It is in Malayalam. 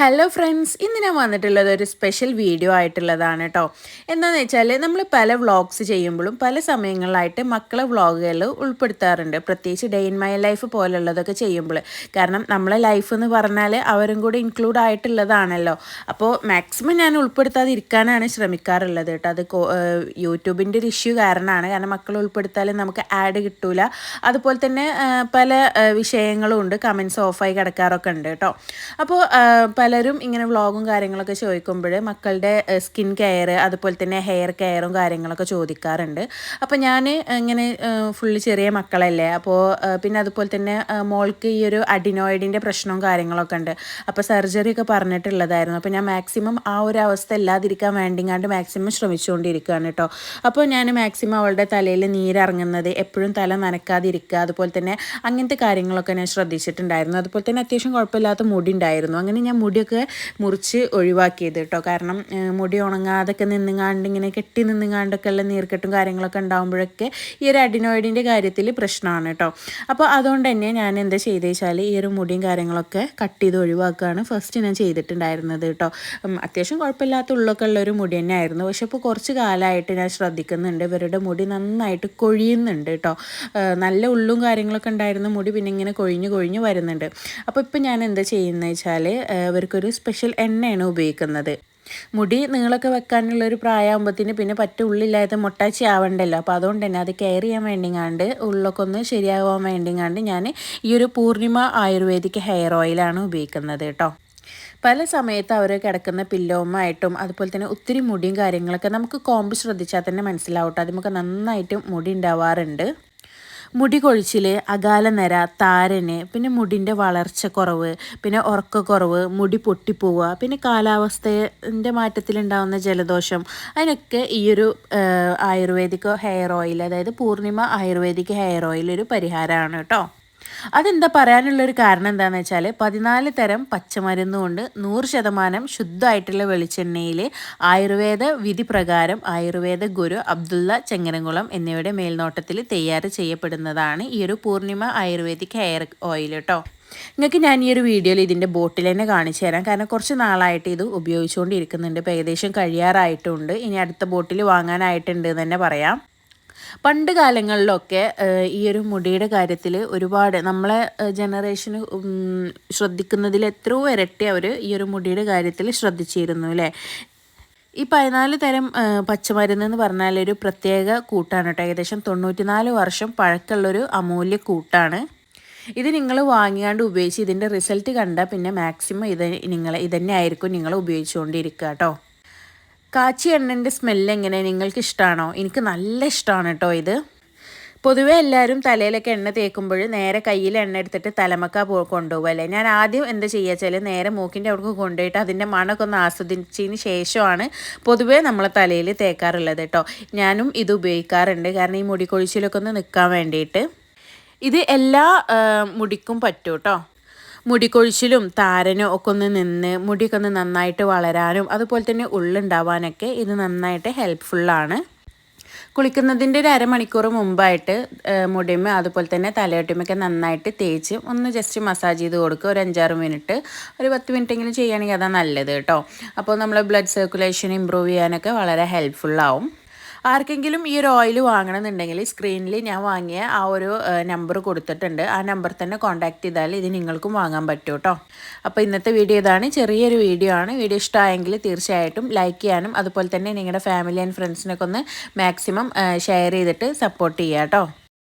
ഹലോ ഫ്രണ്ട്സ് ഇന്ന് ഞാൻ വന്നിട്ടുള്ളത് ഒരു സ്പെഷ്യൽ വീഡിയോ ആയിട്ടുള്ളതാണ് കേട്ടോ എന്താണെന്ന് വെച്ചാൽ നമ്മൾ പല വ്ളോഗ്സ് ചെയ്യുമ്പോഴും പല സമയങ്ങളിലായിട്ട് മക്കളെ വ്ളോഗുകൾ ഉൾപ്പെടുത്താറുണ്ട്. പ്രത്യേകിച്ച് ഡേ ഇൻ മൈ ലൈഫ് പോലുള്ളതൊക്കെ ചെയ്യുമ്പോൾ. കാരണം നമ്മളെ ലൈഫ് എന്ന് പറഞ്ഞാൽ അവരും കൂടെ ഇൻക്ലൂഡ് ആയിട്ടുള്ളതാണല്ലോ. അപ്പോൾ മാക്സിമം ഞാൻ ഉൾപ്പെടുത്താതിരിക്കാനാണ് ശ്രമിക്കാറുള്ളത് കേട്ടോ അത് യൂട്യൂബിന്റെ ഒരു ഇഷ്യൂ കാരണമാണ്. കാരണം മക്കളെ ഉൾപ്പെടുത്താലും നമുക്ക് ആഡ് കിട്ടൂല. അതുപോലെ തന്നെ പല വിഷയങ്ങളും ഉണ്ട്. കമൻസ് ഓഫായി കിടക്കാറൊക്കെ ഉണ്ട് കേട്ടോ അപ്പോൾ പലരും ഇങ്ങനെ വ്ളോഗും കാര്യങ്ങളൊക്കെ ചോദിക്കുമ്പോൾ മക്കളുടെ സ്കിൻ കെയർ അതുപോലെ തന്നെ ഹെയർ കെയറും കാര്യങ്ങളൊക്കെ ചോദിക്കാറുണ്ട്. അപ്പോൾ ഞാൻ ഇങ്ങനെ ഫുള്ള് ചെറിയ മക്കളല്ലേ അപ്പോൾ പിന്നെ അതുപോലെ തന്നെ മോൾക്ക് ഈ ഒരു അഡിനോയിഡിന്റെ പ്രശ്നവും കാര്യങ്ങളൊക്കെ ഉണ്ട്. അപ്പോൾ സർജറി ഒക്കെ പറഞ്ഞിട്ടുള്ളതായിരുന്നു. അപ്പോൾ ഞാൻ മാക്സിമം ആ ഒരു അവസ്ഥ ഇല്ലാതിരിക്കാൻ വേണ്ടിങ്ങാണ്ട് മാക്സിമം ശ്രമിച്ചുകൊണ്ടിരിക്കുകയാണ് കേട്ടോ. അപ്പോൾ ഞാൻ മാക്സിമം അവളുടെ തലയിൽ നീരിറങ്ങുന്നത് എപ്പോഴും തല നനക്കാതിരിക്കുക അതുപോലെ തന്നെ അങ്ങനത്തെ കാര്യങ്ങളൊക്കെ ഞാൻ ശ്രദ്ധിച്ചിട്ടുണ്ടായിരുന്നു. അതുപോലെ തന്നെ അത്യാവശ്യം കുഴപ്പമില്ലാത്ത മുടി ഉണ്ടായിരുന്നു. അങ്ങനെ ഞാൻ മുടിയൊക്കെ മുറിച്ച് ഒഴിവാക്കിയത് കേട്ടോ. കാരണം മുടി ഉണങ്ങാതൊക്കെ നിന്നുങ്ങാണ്ട് ഇങ്ങനെ കെട്ടി നിന്നുങ്ങാണ്ടൊക്കെ ഉള്ള നീർക്കെട്ടും കാര്യങ്ങളൊക്കെ ഉണ്ടാകുമ്പോഴൊക്കെ ഈ ഒരു അഡിനോയിഡിന്റെ കാര്യത്തിൽ പ്രശ്നമാണ് കേട്ടോ. അപ്പോൾ അതുകൊണ്ട് തന്നെ ഞാൻ എന്താ ചെയ്ത് വെച്ചാൽ ഈ ഒരു മുടിയും കാര്യങ്ങളൊക്കെ കട്ട് ചെയ്ത് ഒഴിവാക്കുകയാണ് ഫസ്റ്റ് ഞാൻ ചെയ്തിട്ടുണ്ടായിരുന്നത് കേട്ടോ. അത്യാവശ്യം കുഴപ്പമില്ലാത്ത ഉള്ളൊക്കെ ഉള്ളൊരു മുടി തന്നെ ആയിരുന്നു പക്ഷെ ഇപ്പോൾ കുറച്ച് കാലമായിട്ട് ഞാൻ ശ്രദ്ധിക്കുന്നുണ്ട്. ഇവരുടെ മുടി നന്നായിട്ട് കൊഴിയുന്നുണ്ട് കേട്ടോ. നല്ല ഉള്ളും കാര്യങ്ങളൊക്കെ ഉണ്ടായിരുന്ന മുടി പിന്നെ ഇങ്ങനെ കൊഴിഞ്ഞ് കൊഴിഞ്ഞ് വരുന്നുണ്ട്. അപ്പോൾ ഇപ്പോൾ ഞാൻ എന്താ ചെയ്യുന്നത് വെച്ചാൽ അവർക്കൊരു സ്പെഷ്യൽ എണ്ണയാണ് ഉപയോഗിക്കുന്നത്. മുടി നീളൊക്കെ വെക്കാനുള്ള ഒരു പ്രായമാകുമ്പോൾ പിന്നെ പറ്റ ഉള്ളില്ലാതെ മുട്ടാച്ചി ആവണ്ടല്ലോ. അപ്പോൾ അതുകൊണ്ട് തന്നെ അത് കെയർ ചെയ്യാൻ വേണ്ടിങ്ങാണ്ട് ഉള്ളൊക്കെ ഒന്ന് ശരിയാവാൻ വേണ്ടിങ്ങാണ്ട് ഞാൻ ഈ ഒരു പൂർണിമ ആയുർവേദിക് ഹെയർ ഓയിലാണ് ഉപയോഗിക്കുന്നത് കേട്ടോ. പല സമയത്ത് അവർ കിടക്കുന്ന പില്ലോമായിട്ടും അതുപോലെ തന്നെ ഒത്തിരി മുടിയും കാര്യങ്ങളൊക്കെ നമുക്ക് കോമ്പ് ശ്രദ്ധിച്ചാൽ തന്നെ മനസ്സിലാവട്ടെ അത് നമുക്ക് നന്നായിട്ട് മുടി ഉണ്ടാവാറുണ്ട്. മുടി കൊഴിച്ചിൽ അകാല നിര താരന് പിന്നെ മുടിന്റെ വളർച്ച കുറവ് പിന്നെ ഉറക്കക്കുറവ് മുടി പൊട്ടിപ്പോവുക പിന്നെ കാലാവസ്ഥന്റെ മാറ്റത്തിലുണ്ടാകുന്ന ജലദോഷം. അതിനൊക്കെ ഈയൊരു ആയുർവേദിക് ഹെയർ ഓയിൽ അതായത് പൂർണിമ ആയുർവേദിക് ഹെയർ ഓയിൽ ഒരു പരിഹാരമാണ് കേട്ടോ. അതെന്താ പറയാനുള്ളൊരു കാരണം എന്താണെന്ന് വെച്ചാൽ പതിനാല് തരം പച്ചമരുന്ന് കൊണ്ട് നൂറ് ശതമാനം ശുദ്ധമായിട്ടുള്ള വെളിച്ചെണ്ണയിൽ ആയുർവേദ വിധി പ്രകാരം ആയുർവേദ ഗുരു അബ്ദുള്ള ചെങ്ങനകുളം എന്നിവയുടെ മേൽനോട്ടത്തിൽ തയ്യാർ ചെയ്യപ്പെടുന്നതാണ് ഈ ഒരു പൂർണിമ ആയുർവേദിക് ഹെയർ ഓയിൽ കേട്ടോ നിങ്ങൾക്ക് ഞാൻ ഈ ഒരു വീഡിയോയിൽ ഇതിന്റെ ബോട്ടിൽ തന്നെ കാണിച്ചു തരാം. കാരണം കുറച്ച് നാളായിട്ട് ഇത് ഉപയോഗിച്ചുകൊണ്ടിരിക്കുന്നുണ്ട്. ഇപ്പോൾ ഏകദേശം കഴിയാറായിട്ടുണ്ട്. ഇനി അടുത്ത ബോട്ടിൽ വാങ്ങാനായിട്ടുണ്ട് എന്ന് തന്നെ പറയാം. പണ്ട് കാലങ്ങളിലൊക്കെ ഈ ഒരു മുടിയുടെ കാര്യത്തിൽ ഒരുപാട് നമ്മളെ ജനറേഷന് ശ്രദ്ധിക്കുന്നതിൽ എത്രയോ ഇരട്ടി അവർ ഈ ഒരു മുടിയുടെ കാര്യത്തിൽ ശ്രദ്ധിച്ചിരുന്നു അല്ലേ ഈ പതിനാല് തരം പച്ചമരുന്ന് എന്ന് പറഞ്ഞാൽ ഒരു പ്രത്യേക കൂട്ടാണ് കേട്ടോ. ഏകദേശം തൊണ്ണൂറ്റിനാല് വർഷം പഴക്കമുള്ളൊരു അമൂല്യ കൂട്ടാണ്. ഇത് നിങ്ങൾ വാങ്ങിയാണ്ട് ഉപയോഗിച്ച് ഇതിന്റെ റിസൾട്ട് കണ്ടാൽ പിന്നെ മാക്സിമം ഇത് നിങ്ങൾ ഇതന്നെ ആയിരിക്കും നിങ്ങൾ ഉപയോഗിച്ചുകൊണ്ടിരിക്കുക കേട്ടോ. കാച്ചി എണ്ണന്റെ സ്മെല്ല് എങ്ങനെ? നിങ്ങൾക്ക് ഇഷ്ടമാണോ എനിക്ക് നല്ല ഇഷ്ടമാണ് കേട്ടോ ഇത്. പൊതുവേ എല്ലാവരും തലയിലൊക്കെ എണ്ണ തേക്കുമ്പോൾ നേരെ കയ്യിൽ എണ്ണ എടുത്തിട്ട് തലമക്ക പോ കൊണ്ടുപോകും അല്ലേ? ഞാൻ ആദ്യം എന്താ ചെയ്യുക വെച്ചാൽ നേരെ മൂക്കിന്റെ അവിടേക്ക് കൊണ്ടുപോയിട്ട് അതിന്റെ മണമൊക്കെ ഒന്ന് ആസ്വദിച്ചതിന് ശേഷമാണ് പൊതുവേ നമ്മൾ തലയിൽ തേക്കാറുള്ളത് കേട്ടോ ഞാനും ഇത് ഉപയോഗിക്കാറുണ്ട്. കാരണം ഈ മുടി കൊഴിച്ചിലൊക്കെ ഒന്ന് നിൽക്കാൻ വേണ്ടിയിട്ട്. ഇത് എല്ലാ മുടിക്കും പറ്റും കേട്ടോ മുടികൊഴിച്ചിലും താരനും ഒക്കെ ഒന്ന് നിന്ന് മുടിയൊക്കെ ഒന്ന് നന്നായിട്ട് വളരാനും അതുപോലെ തന്നെ ഉള്ളുണ്ടാവാനൊക്കെ ഇത് നന്നായിട്ട് ഹെൽപ്ഫുള്ളാണ് കുളിക്കുന്നതിന്റെ ഒരു അരമണിക്കൂർ മുമ്പായിട്ട് മുടിമ അതുപോലെ തന്നെ തലയൊട്ടിമൊക്കെ നന്നായിട്ട് തേച്ച് ഒന്ന് ജസ്റ്റ് മസാജ് ചെയ്ത് കൊടുക്കുക. ഒരു അഞ്ചാറ് മിനിറ്റ് ഒരു പത്ത് മിനിറ്റെങ്കിലും ചെയ്യുകയാണെങ്കിൽ അതാണ് നല്ലത് കേട്ടോ. അപ്പോൾ നമ്മൾ ബ്ലഡ് സർക്കുലേഷൻ ഇമ്പ്രൂവ് ചെയ്യാനൊക്കെ വളരെ ഹെൽപ്ഫുള്ളാവും ആർക്കെങ്കിലും ഈ ഒരു ഓയിൽ വാങ്ങണമെന്നുണ്ടെങ്കിൽ സ്ക്രീനിൽ ഞാൻ വാങ്ങിയ ആ ഒരു നമ്പർ കൊടുത്തിട്ടുണ്ട്. ആ നമ്പർ തന്നെ കോൺടാക്ട് ചെയ്താൽ ഇത് നിങ്ങൾക്കും വാങ്ങാൻ പറ്റും കേട്ടോ അപ്പോൾ ഇന്നത്തെ വീഡിയോ ഇതാണ്. ചെറിയൊരു വീഡിയോ ആണ്. വീഡിയോ ഇഷ്ടമായെങ്കിൽ തീർച്ചയായിട്ടും ലൈക്ക് ചെയ്യാനും അതുപോലെ തന്നെ നിങ്ങളുടെ ഫാമിലി ആൻഡ് ഫ്രണ്ട്സിനൊക്കെ ഒന്ന് മാക്സിമം ഷെയർ ചെയ്തിട്ട് സപ്പോർട്ട് ചെയ്യുക കേട്ടോ